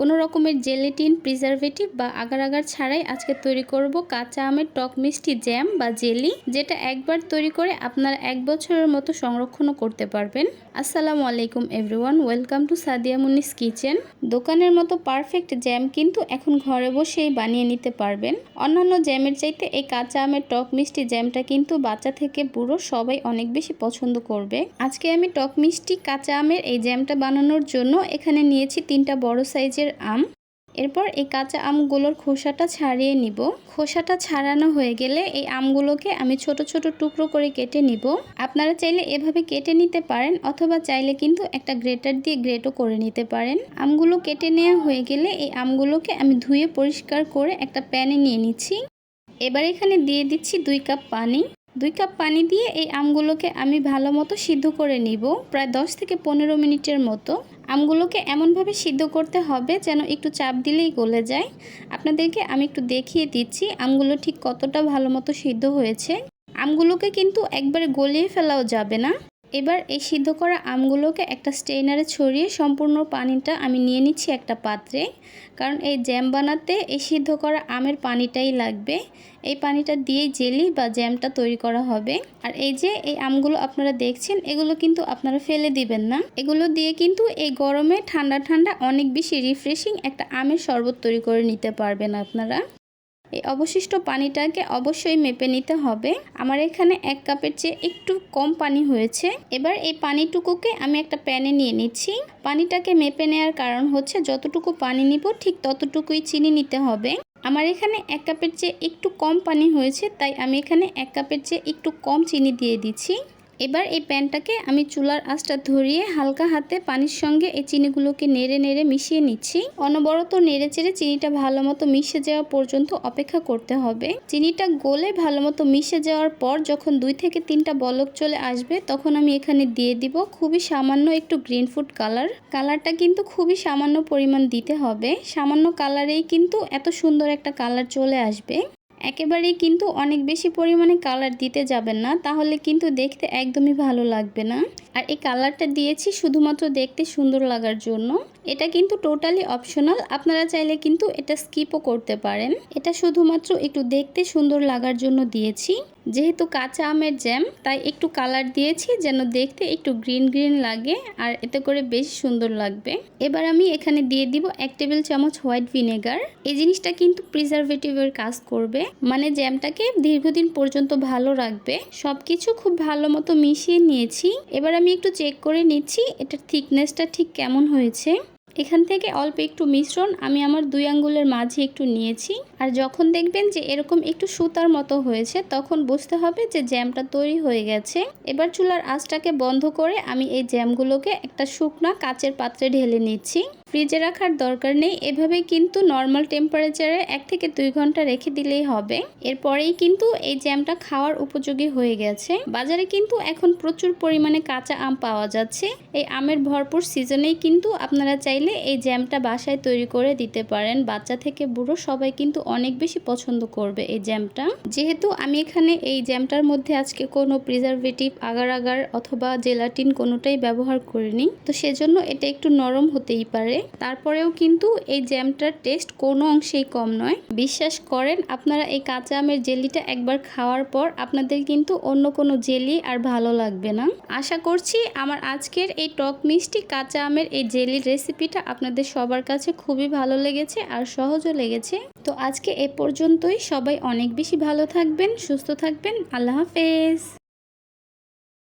কোনো রকমের gelatin, preservative বা আগার আগার ছাড়াই আজকে তৈরি করব কাঁচা আমের টক মিষ্টি জ্যাম বা জেলি, যেটা একবার তৈরি করে আপনারা এক বছরের মতো সংরক্ষণও করতে পারবেন। আসসালামু আলাইকুম everyone, welcome to Sadia Munis kitchen. দোকানের মতো পারফেক্ট জ্যাম কিন্তু এখন ঘরে বসেই বানিয়ে নিতে পারবেন। অন্যান্য জ্যামের চাইতে এই কাঁচা আমের টক মিষ্টি জ্যামটা কিন্তু বাচ্চা থেকে বুড়ো সবাই অনেক বেশি পছন্দ করবে। আজকে আমি টক মিষ্টি, কাঁচা আমের এই জ্যামটা বানানোর জন্য এখানে নিয়েছি তিনটা বড় সাইজের আম। এরপর এই কাঁচা আমগুলোর খোসাটা ছাড়িয়ে নিব। খোসাটা ছাড়ানো হয়ে গেলে এই আমগুলোকে আমি ছোট ছোট টুকরো করে কেটে নিব। আপনারা চাইলে এভাবে কেটে নিতে পারেন অথবা চাইলে কিন্তু একটা গ্রেটার দিয়ে গ্রেটও করে নিতে পারেন। আমগুলো কেটে নেওয়া হয়ে গেলে এই আমগুলোকে আমি ধুয়ে পরিষ্কার করে একটা প্যানে নিয়ে নিচ্ছি। এবার এখানে দিয়ে দিচ্ছি দুই কাপ পানি। দুই কাপ পানি দিয়ে এই আমগুলোকে আমি ভালো মতো সিদ্ধ করে নিব, প্রায় 10 থেকে পনেরো মিনিটের মতো। আমগুলোকে এমনভাবে সিদ্ধ করতে হবে যেন একটু চাপ দিলেই গলে যায়। আপনাদেরকে আমি একটু দেখিয়ে দিচ্ছি আমগুলো ঠিক কতটা ভালো মতো সিদ্ধ হয়েছে। আমগুলোকে কিন্তু একবারে গলিয়ে ফেলাও যাবে না। এবার এই সিদ্ধ করা আমগুলোকে একটা স্টেইনারে ছড়িয়ে সম্পূর্ণ পানিটা আমি নিয়ে নিচ্ছি একটা পাত্রে। কারণ এই জ্যাম বানাতে এই সিদ্ধ করা আমের পানিটাই লাগবে। এই পানিটা দিয়ে জেলি বা জ্যামটা তৈরি করা হবে। আর এই যে এই আমগুলো আপনারা দেখছেন, এগুলো কিন্তু আপনারা ফেলে দিবেন না। এগুলো দিয়ে কিন্তু এই গরমে ঠান্ডা ঠান্ডা অনেক বেশি রিফ্রেশিং একটা আমের শরবত তৈরি করে নিতে পারবেন আপনারা। এই অবশিষ্ট পানিটাকে অবশ্যই মেপে নিতে হবে। আমার এখানে এক কাপের চেয়ে একটু কম পানি হয়েছে। এবার এই পানিটুকুকে আমি একটা প্যানে নিয়ে নিচ্ছি। পানিটাকে মেপে নেওয়ার কারণ হচ্ছে যতটুকু পানি নিব ঠিক ততটুকুই চিনি নিতে হবে। আমার এখানে এক কাপের চেয়ে একটু কম পানি হয়েছে, তাই আমি এখানে এক কাপের চেয়ে একটু কম চিনি দিয়ে দিচ্ছি। এবার এই প্যানটাকে আমি চুলার আঁচটা ধরিয়ে হালকা হাতে পানির সঙ্গে এই চিনিগুলোকে নেড়ে নেড়ে মিশিয়ে নিচ্ছি। অনবরত নেড়ে চেড়ে চিনিটা ভালো মতো মিশে যাওয়া পর্যন্ত অপেক্ষা করতে হবে। চিনিটা গলে ভালো মতো মিশে যাওয়ার পর যখন দুই থেকে তিনটা বলক চলে আসবে, তখন আমি এখানে দিয়ে দিব খুবই সামান্য একটু গ্রিন ফুড কালার। কালারটা কিন্তু খুবই সামান্য পরিমাণ দিতে হবে। সামান্য কালারেই কিন্তু এত সুন্দর একটা কালার চলে আসবে। একেবারেই কিন্তু অনেক বেশি পরিমাণে কালার দিতে যাবেন না, তাহলে কিন্তু দেখতে একদমই ভালো লাগবে না। আর এই কালারটা দিয়েছি শুধুমাত্র দেখতে সুন্দর লাগার জন্য। এটা কিন্তু টোটালি অপশনাল আপনারা চাইলে কিন্তু এটা স্কিপও করতে পারেন। এটা শুধুমাত্র একটু দেখতে সুন্দর লাগার জন্য দিয়েছি। যেহেতু কাঁচা আমের জ্যাম, তাই একটু কালার দিয়েছি যেন দেখতে একটু গ্রিন গ্রিন লাগে আর এতে করে বেশি সুন্দর লাগবে। এবার আমি এখানে দিয়ে দিব এক টেবিল চামচ হোয়াইট ভিনেগার এই জিনিসটা কিন্তু প্রিজারভেটিভের কাজ করবে মানে জ্যামটাকে দীর্ঘদিন পর্যন্ত ভালো রাখবে। সব কিছু খুব ভালো মতো মিশিয়ে নিয়েছি। এবার আমি একটু চেক করে নিচ্ছি এটার থিকনেসটা ঠিক কেমন হয়েছে। এখান থেকে অল্প একটু মিশ্রণ আমি আমার দুই আঙ্গুলের মাঝে একটু নিয়েছি। আর যখন দেখবেন যে এরকম একটু সুতার মতো হয়েছে, তখন বুঝতে হবে যে জ্যামটা তৈরি হয়ে গেছে। এবার চুলার আঁচটাকে বন্ধ করে আমি এই জ্যামগুলোকে একটা শুকনা কাচের পাত্রে ঢেলে নিচ্ছি। ফ্রিজে রাখার দরকার নেই। এভাবে কিন্তু নর্মাল টেম্পারেচারে এক থেকে দুই ঘণ্টা রেখে দিলেই হবে। এরপরেই কিন্তু এই জ্যামটা খাওয়ার উপযোগী হয়ে গেছে। বাজারে কিন্তু এখন প্রচুর পরিমাণে কাঁচা আম পাওয়া যাচ্ছে। এই আমের ভরপুর সিজনেই কিন্তু আপনারা চাইলে এই জ্যামটা বাসায় তৈরি করে দিতে পারেন। বাচ্চা থেকে বুড়ো সবাই কিন্তু অনেক বেশি পছন্দ করবে এই জ্যামটা যেহেতু আমি এখানে এই জ্যামটার মধ্যে আজকে কোনো প্রিজারভেটিভ আগার আগার অথবা জেলাটিন কোনোটাই ব্যবহার করিনি। তো সেজন্য এটা একটু নরম হতেই পারে। তারপরেও কিন্তু এই জ্যামটার টেস্ট কোনো অংশেই কম নয়। বিশ্বাস করেন, আপনারা এই কাঁচা আমের জেলিটা একবার খাওয়ার পর আপনাদের কিন্তু অন্য কোনো জেলি আর ভালো লাগবে না। আশা করছি আমার আজকের এই টক মিষ্টি কাঁচা আমের এই জেলির রেসিপিটা আপনাদের সবার কাছে খুবই ভালো লেগেছে আর সহজও লেগেছে। তো আজকে এ পর্যন্তই। সবাই অনেক বেশি ভালো থাকবেন, সুস্থ থাকবেন। আল্লাহ হাফেজ।